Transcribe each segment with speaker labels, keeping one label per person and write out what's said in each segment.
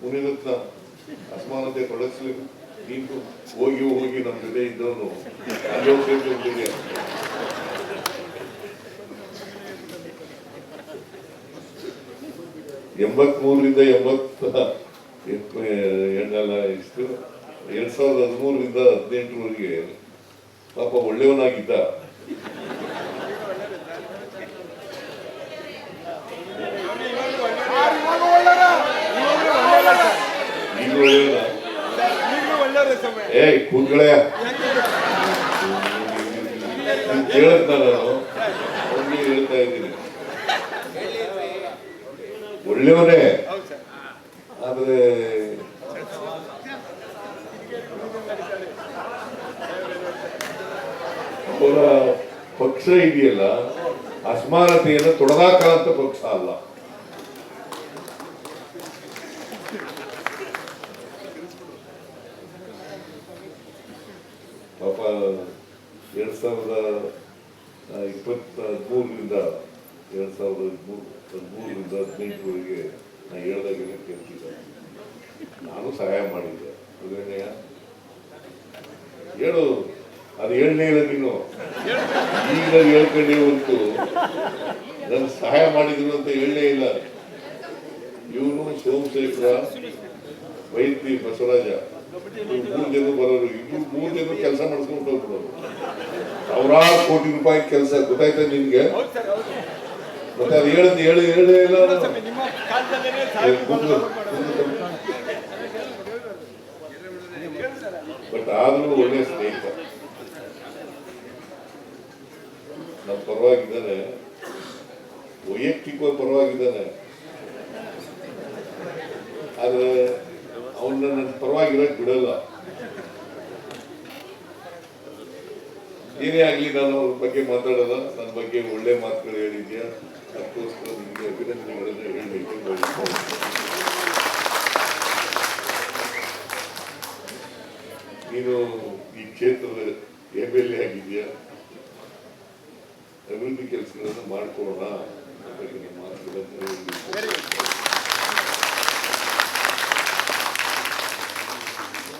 Speaker 1: ಮುನಿರತ್ನ ಅಸಮಾನತೆ ತೊಡಗಿಸ್ಲಿ ನೀನು ಹೋಗಿ ಹೋಗಿ ನಮ್ಮ ಜೊತೆ ಇದ್ದವನು. ಅಲ್ಲಿ ಹೋಗಿ ಸೇರ್ಕೊಂಡಿದ್ಯಾ ಎಂಬತ್ಮೂರರಿಂದ ಎಂಬತ್ತ ಎಣ್ಣೆಲ್ಲ ಇಷ್ಟು ಎರಡ್ ಸಾವಿರದ ಹದಿಮೂರರಿಂದ ಹದಿನೆಂಟರವರೆಗೆ ಪಾಪ ಒಳ್ಳೆಯವನಾಗಿದ್ದ
Speaker 2: ಇವಾಗ ಒಳ್ಳೆಯವ್ರ? ಇವಾಗ್ಲೂ ಒಳ್ಳೆಯವ್ರ ಸರ್.
Speaker 1: ಈಗ ಒಳ್ಳೆಯವನ
Speaker 2: ಈಗ್ಲೂ ಒಳ್ಳೆಯವ್ರ ಸ್ವಾಮಿ.
Speaker 1: ಏಯ್ ಕುಂಗಳೇ. ಕೇಳತ್ತ ನಾನು. ಅವ್ನಿಗೆ ಹೇಳ್ತಾ ಇದ್ದೀನಿ.
Speaker 2: ಸರ್.
Speaker 1: ಆದ್ರೆ ಅವರ ಪಕ್ಷ ಇದೆಯಲ್ಲ, ಅಸ್ಮಾನತೆಯನ್ನು ತೊಡೆದಾಕಂತ ಪಕ್ಷ ಅಲ್ಲ. ಪಾಪ ಎರಡು ಸಾವಿರದ ಇಪ್ಪತ್ತ ಹದಿಮೂರರಿಂದ ಎರಡು ಸಾವಿರದ ಹದಿಮೂರು ಹದಿಮೂರರಿಂದ ಹದಿನೆಂಟರವರೆಗೆ ನಾನು ಹೇಳ್ದಾಗೆಲ್ಲ ಕೇಳ್ತಿದ್ದೆ. ನಾನು ಸಹಾಯ ಮಾಡಿದ್ದೆ. ಅದೇನೆಯ ಹೇಳು. ಅದು ಹೇಳಲೇ ಇಲ್ಲ ನೀನು. ಈಗ ಹೇಳ್ಕೊಂಡೇ ಹೊರತು. ನನಗೆ ಸಹಾಯ ಮಾಡಿದ್ರು ಅಂತ ಹೇಳಲೇ ಇಲ್ಲ. ಇವನು ಸೋಮಶೇಖರ ವೈದ್ಯ ಬಸವರಾಜ. ಮೂರು ಜನ ಬರೋರು ಕೆಲಸ ಮಾಡಿಸ್ಕೊಂಡು ಹೋಗ್ಬಿಡೋದು ಸಾವಿರಾರು ಕೋಟಿ ರೂಪಾಯಿ ಕೆಲಸ ಗೊತ್ತಾಯ್ತಾ ನಿನ್ಗೆ? ಮತ್ತೆ ಅದು ಹೇಳದ್ ಹೇಳಿ ಹೇಳೇ ಇಲ್ಲ ಬಟ್ ಆದ್ರೂ ಒಳ್ಳೆ ಸ್ನೇಹಿತ. ನಮ್ಮ ಪರವಾಗಿದ್ದಾನೆ. ವೈಯಕ್ತಿಕವಾಗಿ ಪರವಾಗಿದ್ದಾನೆ. ಆದ್ರೆ ಅವನ್ನ ನನ್ನ ಪರವಾಗಿರಕ್ ಬಿಡಲ್ಲ. ಏನೇ ಆಗಲಿ ನಾನು ಅವ್ರ ಬಗ್ಗೆ ಮಾತಾಡಲ್ಲ ನನ್ನ ಬಗ್ಗೆ ಒಳ್ಳೆ ಮಾತುಗಳು ಹೇಳಿದ್ಯಾ? ಅದಕ್ಕೋಸ್ಕರ ನಿಮಗೆ ಅಭಿನಂದನೆಗಳನ್ನು ಹೇಳಬೇಕು. ನೀನು ಈ ಕ್ಷೇತ್ರದ ಎಂ ಎಲ್ ಎ ಆಗಿದ್ಯಾ? ಅಭಿವೃದ್ಧಿ ಕೆಲಸಗಳನ್ನು ಮಾಡ್ಕೊಳ್ಳೋಣ ನಿಮ್ಮ ಮಾತುಗಳನ್ನ.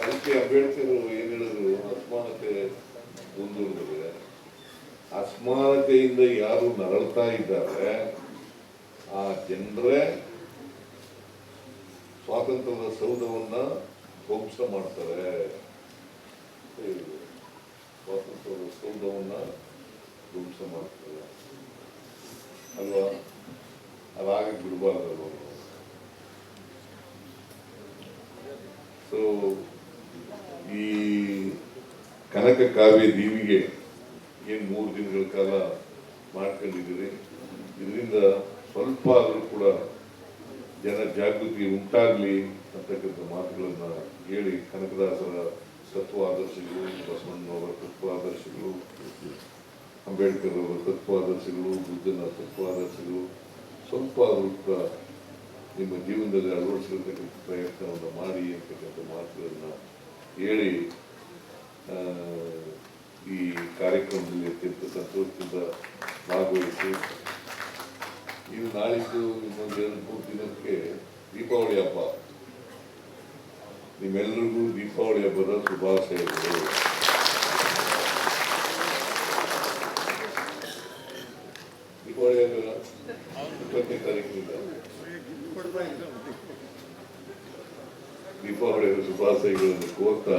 Speaker 1: ಅದಕ್ಕೆ ಅಂಬೇಡ್ಕರ್ ಏನು ಹೇಳಿದ್ರು? ಅಸಮಾನತೆ ಮುಂದುವರೆದಿದೆ ಅಸಮಾನತೆಯಿಂದ ಯಾರು ನರಳ್ತಾ ಇದ್ದಾರೆ, ಆ ಜನರೇ ಸ್ವಾತಂತ್ರ್ಯದ ಸೌಧವನ್ನ ಧ್ವಂಸ ಮಾಡ್ತಾರೆ. ಸ್ವಾತಂತ್ರ್ಯದ ಸೌಧವನ್ನ ಧ್ವಂಸ ಮಾಡ್ತಾರೆ. ಅಲ್ವಾ? ಅದಾಗ ಬಿಡಬಾರ್ದು ಸೊ ಕನಕ ಕಾವ್ಯ ದೇವಿಗೆ ಏನ್ ಮೂರು ದಿನಗಳ ಕಾಲ ಮಾಡ್ಕೊಂಡಿದ್ದೀರಿ? ಇದರಿಂದ ಸ್ವಲ್ಪ ಆದರೂ ಕೂಡ ಜನ ಜಾಗೃತಿ ಉಂಟಾಗ್ಲಿ ಅಂತಕ್ಕಂಥ ಮಾತುಗಳನ್ನ ಹೇಳಿ ಕನಕದಾಸರ ತತ್ವ ಆದರ್ಶಗಳು, ಬಸವಣ್ಣನವರ ತತ್ವ ಆದರ್ಶಗಳು ಅಂಬೇಡ್ಕರ್ ಅವರ ತತ್ವ ಆದರ್ಶಗಳು, ಬುದ್ಧನ ತತ್ವ ಆದರ್ಶಗಳು, ಸ್ವಲ್ಪ ಆದರೂ ಕೂಡ ನಿಮ್ಮ ಜೀವನದಲ್ಲಿ ಅಳವಡಿಸಿರ್ತಕ್ಕಂಥ ಪ್ರಯತ್ನವನ್ನು ಮಾಡಿ ಅಂತಕ್ಕಂಥ ಮಾತುಗಳನ್ನ ಹೇಳಿ ಈ ಕಾರ್ಯಕ್ರಮದಲ್ಲಿ ಅತ್ಯಂತ ಸಂತೋಷದಿಂದ ಭಾಗವಹಿಸಿ ಇದು ನಾಳಿದ್ದು ಇನ್ನೊಂದು ಎರಡು, ಮೂರು ದಿನಕ್ಕೆ ದೀಪಾವಳಿ ಹಬ್ಬ. ನಿಮ್ಮೆಲ್ಲರಿಗೂ ದೀಪಾವಳಿ ಹಬ್ಬದ ಶುಭಾಶಯಗಳು. ದೀಪಾವಳಿ ಹಬ್ಬ ಇಪ್ಪತ್ತನೇ ತಾರೀಕಿನಿಂದ ದೀಪಾವಳಿಯ ಶುಭಾಶಯಗಳನ್ನು ಕೋರ್ತಾ